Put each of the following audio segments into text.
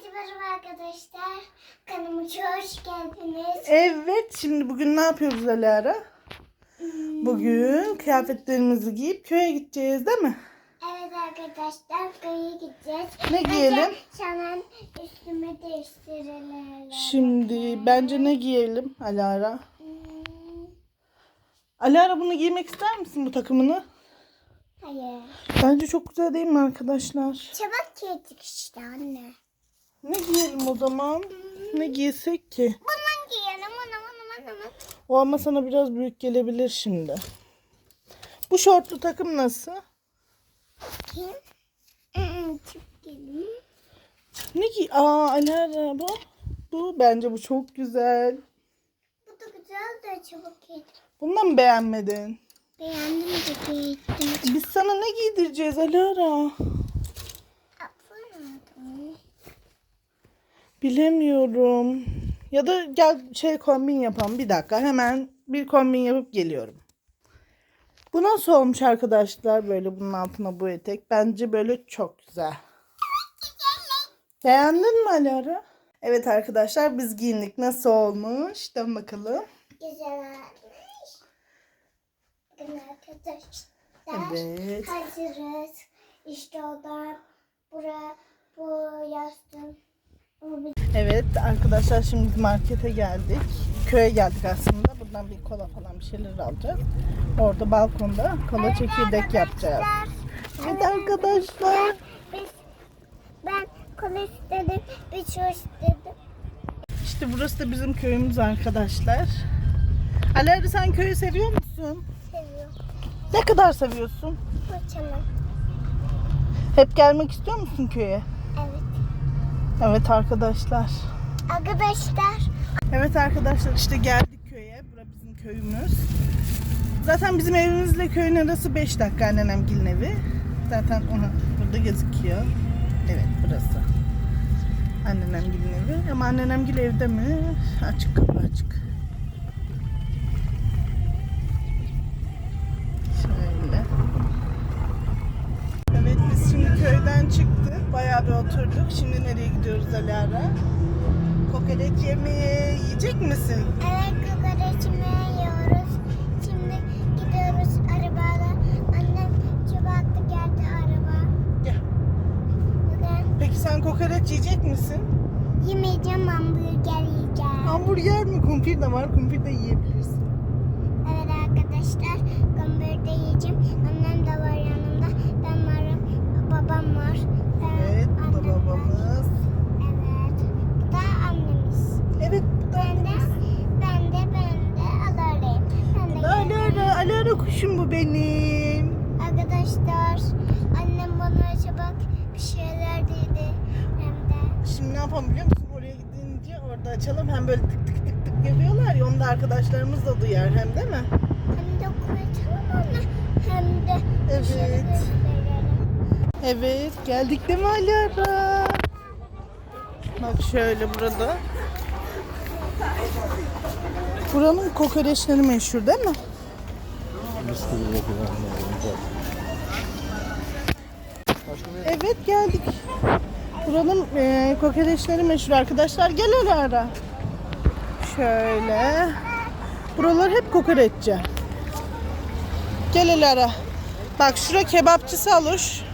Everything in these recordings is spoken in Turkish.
Herkese merhaba arkadaşlar. Kanalıma hoş geldiniz. Evet şimdi bugün ne yapıyoruz Alara? Bugün kıyafetlerimizi giyip köye gideceğiz değil mi? Evet arkadaşlar köye gideceğiz. Ne giyelim? Şanan üstümü değiştirelim. Şimdi bence ne giyelim Alara? Hmm, Alara bunu giymek ister misin bu takımını? hayır. Bence çok güzel değil mi arkadaşlar? Çabuk giydik işte anne. Ne giyelim o zaman? Ne giysek ki? Bundan giyelim. Aman aman aman aman. O ama sana biraz büyük gelebilir şimdi. Bu şortlu takım nasıl? Hmm, Çok giyelim. Ne giy? Aa Alara bu. Bu bence bu çok güzel. Bu da güzel de çabuk giydim. Bundan mı beğenmedin? Beğendim de giydim. Biz sana ne giydireceğiz Alara? Bilemiyorum. Ya da gel şey kombin yapalım. Bir dakika hemen bir kombin yapıp geliyorum. Bu nasıl olmuş arkadaşlar? Böyle bunun altına bu etek. Bence böyle çok güzel. Beğendin mi Alara? Evet arkadaşlar biz giyindik. Nasıl olmuş? Dön bakalım. Güzel olmuş. Arkadaşlar. Evet. Hazırız. İşte o da bura, bu yastım. Evet arkadaşlar şimdi markete geldik. Köye geldik aslında. Buradan bir kola falan bir şeyler alacağız. Orada balkonda kola çekirdek yapacağız. Evet arkadaşlar. Biz, ben kola istedim, bir şey istedim. İşte burası da bizim köyümüz arkadaşlar. Alerdi sen köyü seviyor musun? Seviyorum. Ne kadar seviyorsun? Fırçalı. Hep gelmek istiyor musun köye? Evet. Arkadaşlar. Arkadaşlar. Evet arkadaşlar işte geldik köye. Bura bizim köyümüz. Zaten bizim evimizle köyün arası 5 dakika annenemgilin evi. Zaten onu burada gözüküyor. Evet burası. Annenemgilin evi. Ama annenemgil evde mi? Açık kapı açık. Köyden çıktık. Bayağı bir oturduk. Şimdi nereye gidiyoruz Alara? Kokoreç yemeye yiyecek misin? Evet kokoreçimi yiyoruz. Şimdi gidiyoruz arabayla. Annem çıbaktı geldi araba. Gel. Bugün Peki sen kokoreç yiyecek misin? yemeyeceğim hamburger yiyeceğim. Hamburger mi? Kumpir de var. Kumpir de yiyebilirsin. Evet arkadaşlar hamburger yiyeceğim. Annem de var yanımda. Ben varım. Babam var. Ben, Evet bu da var. babamız. Evet. Bu da annemiz. Evet bu da Ben de ben de ben de alarayım. Ben de Alara, Alara kuşum bu benim. Arkadaşlar annem bana çabuk bir şeyler dedi. Hem de Şimdi ne yapalım biliyor musun? Oraya gidince orada açalım. Hem böyle tık tık tık tık yapıyorlar ya. Onu da arkadaşlarımız da duyar hem değil mi? hem de kurtaralım onu hem de bir şeyler Evet. gösterelim. Evet geldik değil mi Alara? Bak şöyle burada. Buranın kokoreçleri meşhur değil mi? Evet geldik. Buranın e, kokoreçleri meşhur arkadaşlar. Gel hele ara. Şöyle. Buralar hep kokoreççi. Gel ara. Bak şura kebapçı Saluş.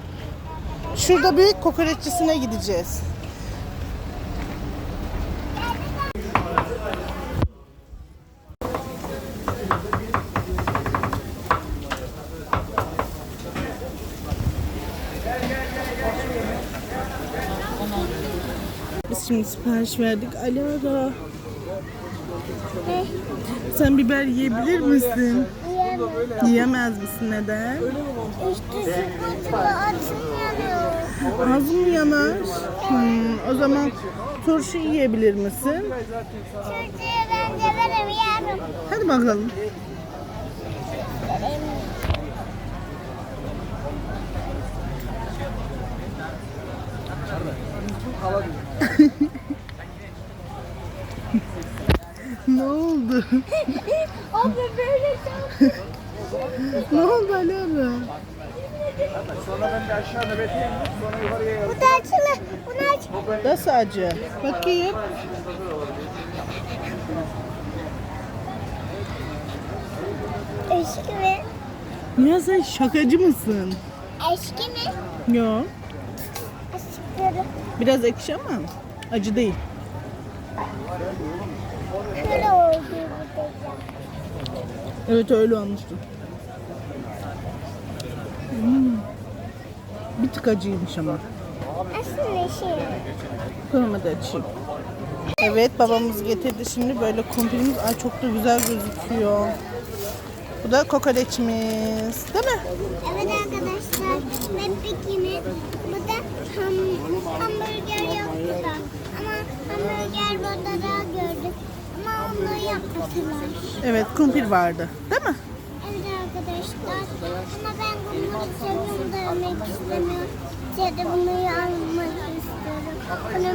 Şurada büyük kokoreççisine gideceğiz. Biz şimdi sipariş verdik. Alara. Sen biber yiyebilir misin? Yiyemez misin neden? İşte sıkıntılı açım yanıyor. Ağzım yanar. Hmm, o zaman turşu yiyebilir misin? Çocuğu ben severim yarım. Hadi bakalım. ne oldu? Abla böyle çok. ne oldu Alara? Sonra ben de aşağı nöbete indim. Sonra yukarıya Bu da açılır. Bunu aç. Nasıl acı? Bakayım. Eski mi? Ya sen şakacı mısın? Eski mi? Yo. Eskileri. Biraz ekşi ama acı değil. Şöyle oldu. Evet öyle olmuştu. Hmm. Bir tık acıymış ama. Aslında şey. Kırma da açayım. Evet babamız getirdi şimdi böyle kumpirimiz. Ay çok da güzel gözüküyor. Bu da kokoreçimiz. Değil mi? Evet arkadaşlar. Ve bikini. Bu da ham, hamburger yoktu da. Ama hamburger burada da gördük. Ama onu yapmadılar. Evet kumpir vardı. Değil mi? Arkadaşlar. Ama ben bunları seviyorum da yemek istemiyorum. Da bunu almak istiyorum. Bunu